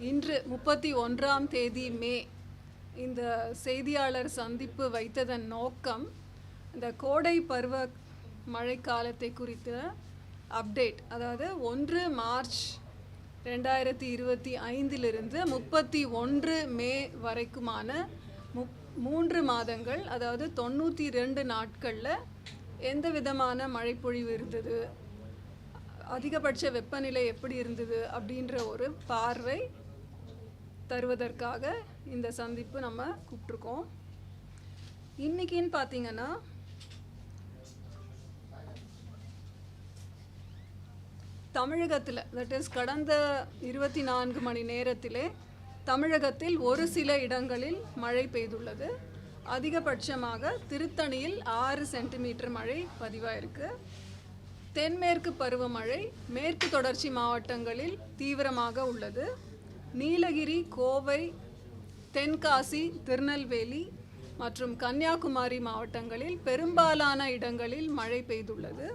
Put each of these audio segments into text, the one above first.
இன்று முப்பத்தி ஒன்றாம் தேதி மே இந்த செய்தியாளர் சந்திப்பு வைத்ததன் நோக்கம் இந்த கோடை பருவ மழைக்காலத்தை குறித்த அப்டேட் அதாவது ஒன்று மார்ச் ரெண்டாயிரத்தி இருபத்தி ஐந்திலிருந்து முப்பத்தி ஒன்று மே வரைக்குமான முப் மூன்று மாதங்கள் அதாவது தொண்ணூற்றி ரெண்டு நாட்களில் எந்த விதமான மழைப்பொழிவு இருந்தது அதிகபட்ச வெப்பநிலை எப்படி இருந்தது அப்படின்ற ஒரு பார்வை தருவதற்காக இந்த சந்திப்பு நம்ம கூப்பிட்ருக்கோம் இன்னைக்குன்னு பார்த்தீங்கன்னா தமிழகத்தில் தட் இஸ் கடந்த இருபத்தி நான்கு மணி நேரத்திலே தமிழகத்தில் ஒரு சில இடங்களில் மழை பெய்துள்ளது. அதிகபட்சமாக திருத்தணியில் ஆறு சென்டிமீட்டர் மழை பதிவாயிருக்கு. தென்மேற்கு பருவமழை மேற்கு தொடர்ச்சி மாவட்டங்களில் தீவிரமாக உள்ளது. நீலகிரி கோவை தென்காசி திருநெல்வேலி மற்றும் கன்னியாகுமரி மாவட்டங்களில் பெரும்பாலான இடங்களில் மழை பெய்துள்ளது.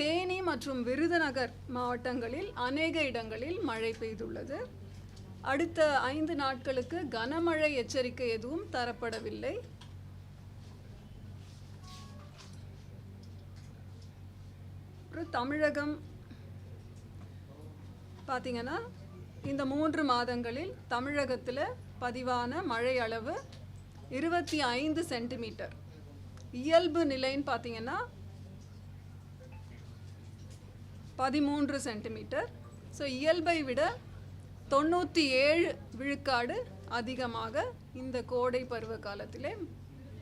தேனி மற்றும் விருதுநகர் மாவட்டங்களில் அநேக இடங்களில் மழை பெய்துள்ளது. அடுத்த ஐந்து நாட்களுக்கு கனமழை எச்சரிக்கை எதுவும் தரப்படவில்லை. அப்புறம் தமிழகம். பார்த்தீங்கன்னா இந்த மூன்று மாதங்களில் தமிழகத்தில் பதிவான மழை அளவு இருபத்தி ஐந்து சென்டிமீட்டர். இயல்பு நிலைன்னு பார்த்தீங்கன்னா பதிமூன்று சென்டிமீட்டர். ஸோ இயல்பை விட தொண்ணூற்றி ஏழு விழுக்காடு அதிகமாக இந்த கோடை பருவ காலத்திலே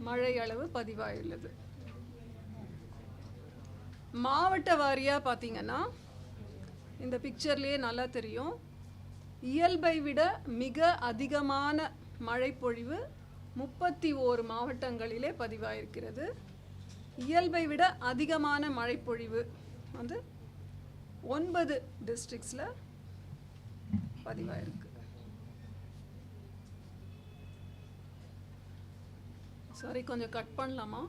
மழை அளவு பதிவாயுள்ளது. மாவட்ட வாரியாக பார்த்தீங்கன்னா இந்த பிக்சர்லேயே நல்லா தெரியும். இயல்பை விட மிக அதிகமான மழைப்பொழிவு முப்பத்தி ஓரு மாவட்டங்களிலே பதிவாயிருக்கிறது. இயல்பை விட அதிகமான மழைப்பொழிவு வந்து ஒன்பது டிஸ்ட்ரிக்ஸில் பதிவாயிருக்கு. சாரி கொஞ்சம் கட் பண்ணலாமா?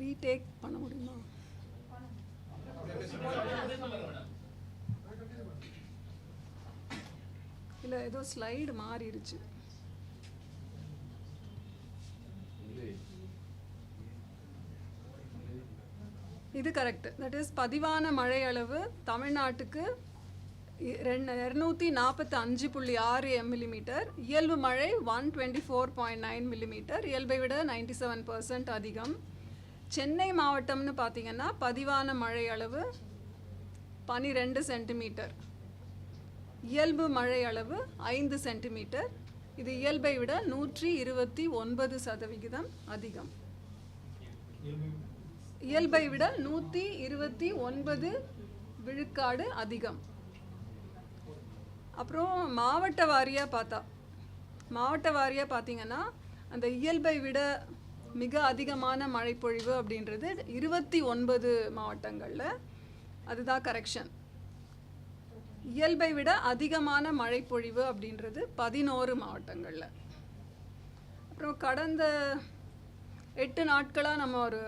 ரீடேக் பண்ண முடியுமா? இல்லை ஏதோ ஸ்லைடு மாறிடுச்சு. இது கரெக்ட் தட் இஸ் பதிவான மழை அளவு தமிழ்நாட்டுக்கு ரெண்டு இரநூத்தி நாற்பத்தி அஞ்சு புள்ளி ஆறு மில்லிமீட்டர் இயல்பு மழை one twenty four point nine millimetre இயல்பை விட நைன்டி செவன் பர்சன்ட் அதிகம். சென்னை மாவட்டம்னு பார்த்தீங்கன்னா பதிவான மழை அளவு பனிரெண்டு சென்டிமீட்டர். இயல்பு மழை அளவு ஐந்து சென்டிமீட்டர். இது இயல்பை விட நூற்றி இருபத்தி ஒன்பது சதவிகிதம் அதிகம். இயல்பை விட நூற்றி இருபத்தி ஒன்பது விழுக்காடு அதிகம். அப்புறம் மாவட்ட வாரியாக பார்த்தா மாவட்ட வாரியாக பார்த்தீங்கன்னா அந்த இயல்பை விட மிக அதிகமான மழைப்பொழிவு அப்படின்றது இருபத்தி ஒன்பது மாவட்டங்களில். அதுதான் கரெக்ஷன் இயல்பை விட அதிகமான மழைப்பொழிவு அப்படின்றது பதினோரு மாவட்டங்களில். அப்புறம் கடந்த எட்டு நாட்களாக நம்ம ஒரு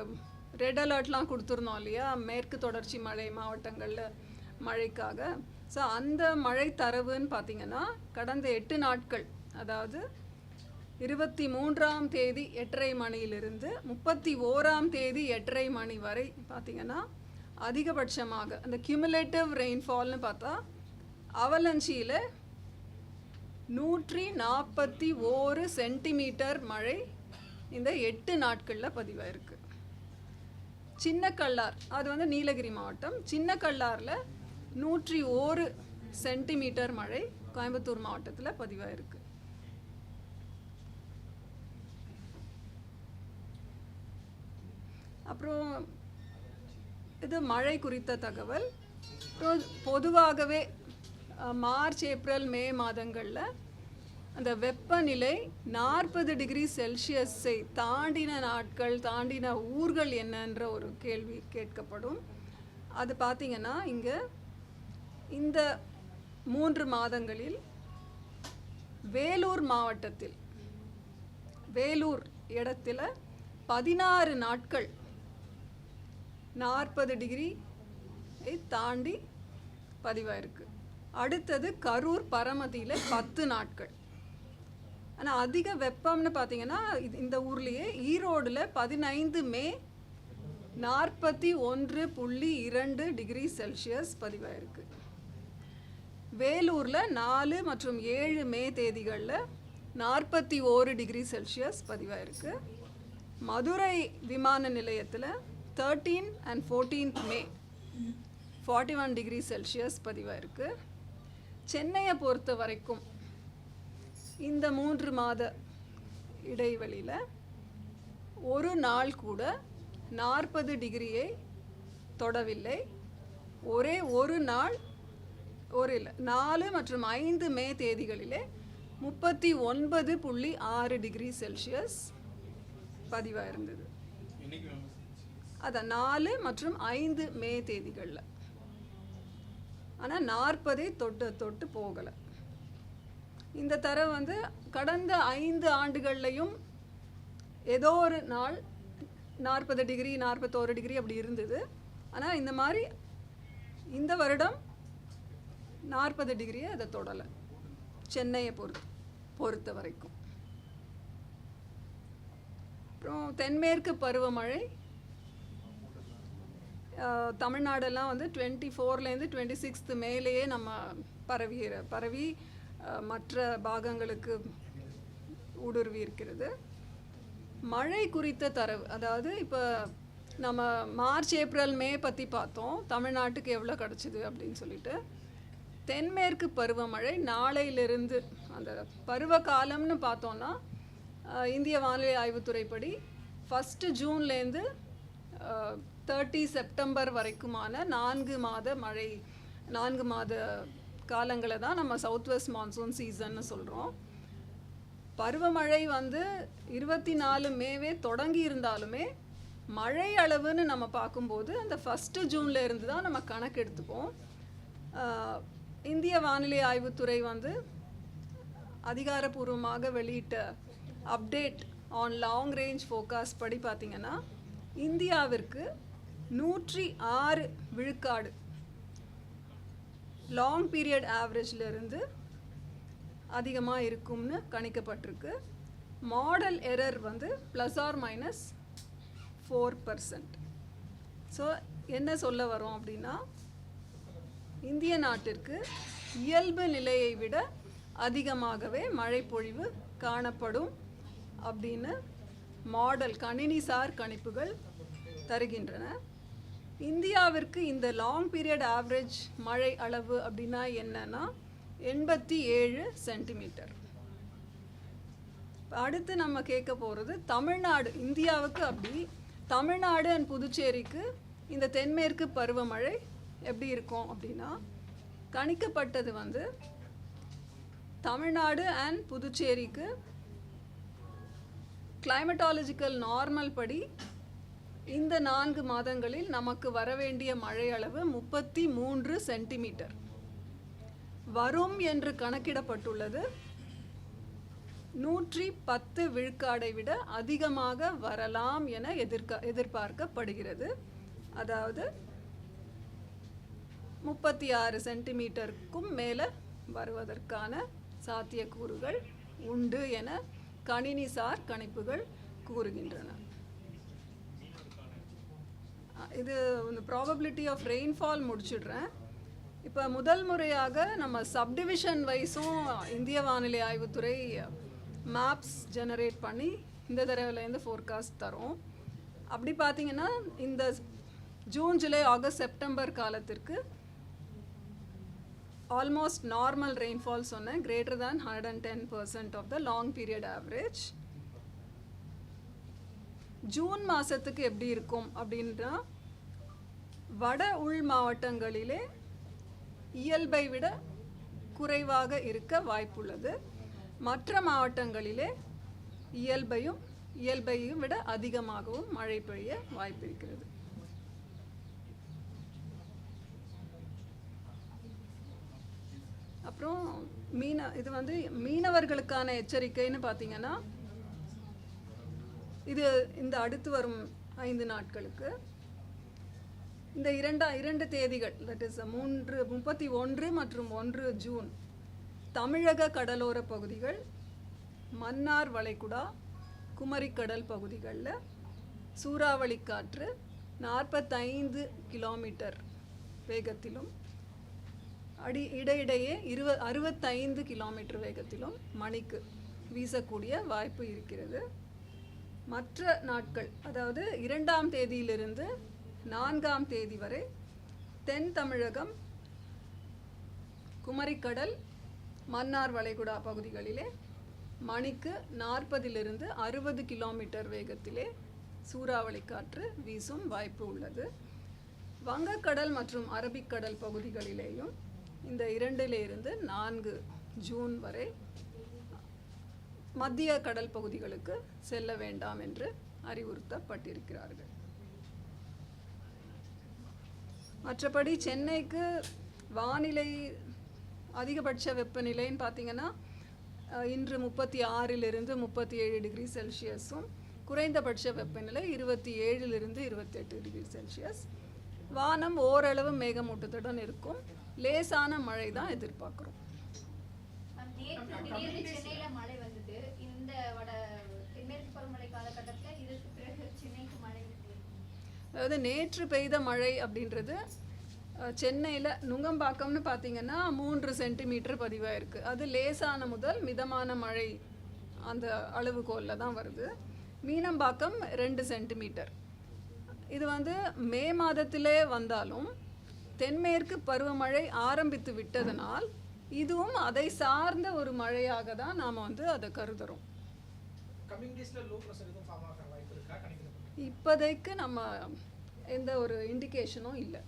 ரெட் அலர்ட்லாம் கொடுத்துருந்தோம் இல்லையா? மேற்கு தொடர்ச்சி மழை மாவட்டங்களில் மழைக்காக. ஸோ அந்த மழை தரவுன்னு பார்த்தீங்கன்னா கடந்த எட்டு நாட்கள் அதாவது இருபத்தி மூன்றாம் தேதி எட்டரை மணியிலிருந்து முப்பத்தி ஓராம் தேதி எட்டரை மணி வரை பார்த்திங்கன்னா அதிகபட்சமாக அந்த கியூமுலேட்டிவ் ரெயின்ஃபால்னு பார்த்தா அவலஞ்சியில் நூற்றி நாற்பத்தி ஓரு சென்டிமீட்டர் மழை இந்த எட்டு நாட்களில் பதிவாயிருக்கு. சின்ன கல்லார் அது வந்து நீலகிரி மாவட்டம் சின்ன கல்லாரில் நூற்றி ஓரு சென்டிமீட்டர் மழை கோயம்புத்தூர் மாவட்டத்தில் பதிவாயிருக்கு. அப்புறம் இது மழை குறித்த தகவல். அப்புறம் பொதுவாகவே மார்ச் ஏப்ரல் மே மாதங்களில் அந்த வெப்பநிலை நாற்பது டிகிரி செல்சியஸை தாண்டின நாட்கள் தாண்டின ஊர்கள் என்னன்ற ஒரு கேள்வி கேட்கப்படும். அது பார்த்தீங்கன்னா இங்கே இந்த மூன்று மாதங்களில் வேலூர் மாவட்டத்தில் வேலூர் இடத்துல பதினாறு நாட்கள் நாற்பது டிகிரி தாண்டி பதிவாயிருக்கு. அடுத்தது கரூர் பரமதியில் பத்து நாட்கள். ஆனால் அதிக வெப்பம்னு பார்த்தீங்கன்னா இது- இந்த ஊர்லேயே ஈரோடில் பதினைந்து மே நாற்பத்தி ஒன்று புள்ளி இரண்டு டிகிரி செல்சியஸ் பதிவாயிருக்கு. வேலூரில் நாலு மற்றும் ஏழு மே தேதிகளில் நாற்பத்தி ஓரு டிகிரி செல்சியஸ் பதிவாயிருக்கு. மதுரை விமான நிலையத்தில் thirteen and fourteenth May forty one degree Celsius பதிவாயிருக்கு சென்னையை பொறுத்த வரைக்கும் இந்த மூன்று மாத இடைவெளியில் ஒரு நாள் கூட நாற்பது டிகிரியை தொடவில்லை. ஒரே ஒரு நாள் ஒரு இல்லை நாலு மற்றும் ஐந்து மே தேதிகளிலே முப்பத்தி ஒன்பது புள்ளி ஆறு டிகிரி செல்சியஸ் பதிவாக இருந்தது. அதை நாலு மற்றும் ஐந்து மே தேதிகளில். ஆனால் நாற்பதே தொட்டு தொட்டு போகலை. இந்த தரவு வந்து கடந்த ஐந்து ஆண்டுகள்லையும் ஏதோ ஒரு நாள் நாற்பது டிகிரி நாற்பத்தோரு டிகிரி அப்படி இருந்தது. ஆனால் இந்த மாதிரி இந்த வருடம் நாற்பது டிகிரியை அதை தொடலை. சென்னையை பொறுத்து பொறுத்த வரைக்கும். அப்புறம் தென்மேற்கு பருவமழை தமிழ்நாடெல்லாம் வந்து டுவெண்ட்டி ஃபோர்லேருந்து டுவெண்ட்டி சிக்ஸ்த்து மேலேயே நம்ம பரவி பரவி மற்ற பாகங்களுக்கு ஊடுருவி இருக்கிறது மழை குறித்த தரவு அதாவது இப்போ நம்ம மார்ச் ஏப்ரல் மே பற்றி பார்த்தோம். தமிழ்நாட்டுக்கு எவ்வளோ கிடச்சிது அப்படின்னு சொல்லிட்டு. தென்மேற்கு பருவமழை நாளையிலிருந்து அந்த பருவ காலம்னு பார்த்தோன்னா இந்திய வானிலை ஆய்வுத்துறைப்படி ஃபஸ்ட்டு ஜூன்லேருந்து தேர்ட்டி செப்டம்பர் வரைக்குமான நான்கு மாத மழை நான்கு மாத காலங்களை தான் நம்ம சவுத் வெஸ்ட் மான்சூன் சீசன்னு சொல்கிறோம் பருவமழை வந்து இருபத்தி நாலு மேவே தொடங்கி இருந்தாலுமே மழை அளவுன்னு நம்ம பார்க்கும்போது அந்த ஃபஸ்ட்டு ஜூன்ல இருந்து தான் நம்ம கணக்கு எடுத்துப்போம். இந்திய வானிலை ஆய்வுத்துறை வந்து அதிகாரப்பூர்வமாக வெளியிட்ட update on long range forecast படி பார்த்திங்கன்னா இந்தியாவிற்கு நூற்றி ஆறு விழுக்காடு லாங் பீரியட் ஆவரேஜ்ல இருந்து அதிகமாக இருக்கும்னு கணிக்கப்பட்டிருக்கு. மாடல் எரர் வந்து plus or minus four percent so என்ன சொல்ல வரோம் அப்படின்னா இந்திய நாட்டிற்கு இயல்பு நிலையை விட அதிகமாகவே மழைப்பொழிவு காணப்படும் அப்படின்னு மாடல் கணினிசார் கணிப்புகள் தருகின்றன. இந்தியாவிற்கு இந்த லாங் பீரியட் ஆவரேஜ் மழை அளவு அப்படின்னா என்னன்னா எண்பத்தி ஏழு சென்டிமீட்டர் அடுத்து நம்ம கேட்க போகிறது தமிழ்நாடு இந்தியாவுக்கு அப்படி தமிழ்நாடு அண்ட் புதுச்சேரிக்கு இந்த தென்மேற்கு பருவமழை எப்படி இருக்கும் அப்படின்னா கணிக்கப்பட்டது வந்து தமிழ்நாடு அண்ட் புதுச்சேரிக்கு கிளைமட்டாலஜிக்கல் நார்மல் படி இந்த நான்கு மாதங்களில் நமக்கு வரவேண்டிய மழை அளவு முப்பத்தி மூன்று சென்டிமீட்டர். வரும் என்று கணக்கிடப்பட்டுள்ளது. நூற்றி பத்து விழுக்காடை விட அதிகமாக வரலாம் என எதிர்க்க எதிர்பார்க்கப்படுகிறது. அதாவது முப்பத்தி ஆறு சென்டிமீட்டருக்கும் மேலே வருவதற்கான சாத்தியக்கூறுகள் உண்டு என கணினிசார் கணிப்புகள் கூறுகின்றன. இது இந்த ப்ராபபிலிட்டி ஆஃப் ரெயின்ஃபால் முடிச்சிடுறேன். இப்போ முதல் முறையாக நம்ம சப்டிவிஷன் வைஸும் இந்திய வானிலை ஆய்வுத்துறை மேப்ஸ் ஜெனரேட் பண்ணி இந்த தடவைலேருந்து ஃபோர்காஸ்ட் தரும். அப்படி பார்த்தீங்கன்னா இந்த ஜூன் ஜூலை ஆகஸ்ட் செப்டம்பர் காலத்திற்கு ஆல்மோஸ்ட் நார்மல் ரெயின்ஃபால் சொன்னேன். Greater than hundred and ten percent of the long period average June மாதத்துக்கு எப்படி இருக்கும் அப்படின்னா வட உள் மாவட்டங்களிலே இயல்பை விட குறைவாக இருக்க வாய்ப்புள்ளது. மற்ற மாவட்டங்களிலே இயல்பையும் இயல்பையும் விட அதிகமாகவும் மழை பெய்ய வாய்ப்பு இருக்கிறது. அப்புறம் மீன இது வந்து மீனவர்களுக்கான எச்சரிக்கைன்னு பார்த்தீங்கன்னா இது இந்த அடுத்து வரும் ஐந்து நாட்களுக்கு இந்த இரண்டா இரண்டு தேதிகள் தட் இஸ் மூன்று முப்பத்தி ஒன்று மற்றும் ஒன்று ஜூன் தமிழக கடலோர பகுதிகள் மன்னார் வளைகுடா குமரிக்கடல் பகுதிகளில் சூறாவளி காற்று நாற்பத்தைந்து கிலோமீட்டர் வேகத்திலும் அடி இடையிடையே இருவ அறுபத்தைந்து கிலோமீட்டர் வேகத்திலும் மணிக்கு வீசக்கூடிய வாய்ப்பு இருக்கிறது. மற்ற நாட்கள் அதாவது இரண்டாம் தேதியிலிருந்து நான்காம் தேதி வரை தென் தமிழகம் குமரிக்கடல் மன்னார் வளைகுடா பகுதிகளிலே மணிக்கு நாற்பதிலிருந்து அறுபது கிலோமீட்டர் வேகத்திலே சூறாவளி காற்று வீசும் வாய்ப்பு உள்ளது. வங்கக்கடல் மற்றும் அரபிக்கடல் பகுதிகளிலேயும் இந்த இரண்டிலிருந்து நான்கு ஜூன் வரை மத்திய கடல் பகுதிகளுக்கு செல்ல வேண்டாம் என்று அறிவுறுத்தப்பட்டிருக்கிறார்கள். மற்றபடி சென்னைக்கு வானிலை அதிகபட்ச வெப்பநிலைன்னு பார்த்தீங்கன்னா இன்று முப்பத்தி ஆறிலிருந்து முப்பத்தி ஏழு டிகிரி செல்சியஸும் குறைந்தபட்ச வெப்பநிலை இருபத்தி ஏழிலிருந்து இருபத்தெட்டு டிகிரி செல்சியஸ். வானம் ஓரளவு மேகமூட்டத்துடன் இருக்கும். லேசான மழை தான் எதிர்பார்க்குறோம் மழை வந்தது இந்த வட தென்மேற்கு பருவமழை காலகட்டத்தில் இதற்கு பிறகு சென்னைக்கு மழை அதாவது நேற்று பெய்த மழை அப்படின்றது சென்னையில் நுங்கம்பாக்கம்னு பார்த்தீங்கன்னா மூன்று சென்டிமீட்டர் பதிவாயிருக்கு. அது லேசான முதல் மிதமான மழை அந்த அளவுகோலில் தான் வருது. மீனம்பாக்கம் ரெண்டு சென்டிமீட்டர். இது வந்து மே மாதத்திலே வந்தாலும் தென்மேற்கு பருவமழை ஆரம்பித்து விட்டதனால் இதுவும் அதை சார்ந்த ஒரு மழையாக தான் நாம் வந்து அதை கருதுறோம். இப்போதைக்கு நம்ம எந்த ஒரு இண்டிகேஷனும் இல்லை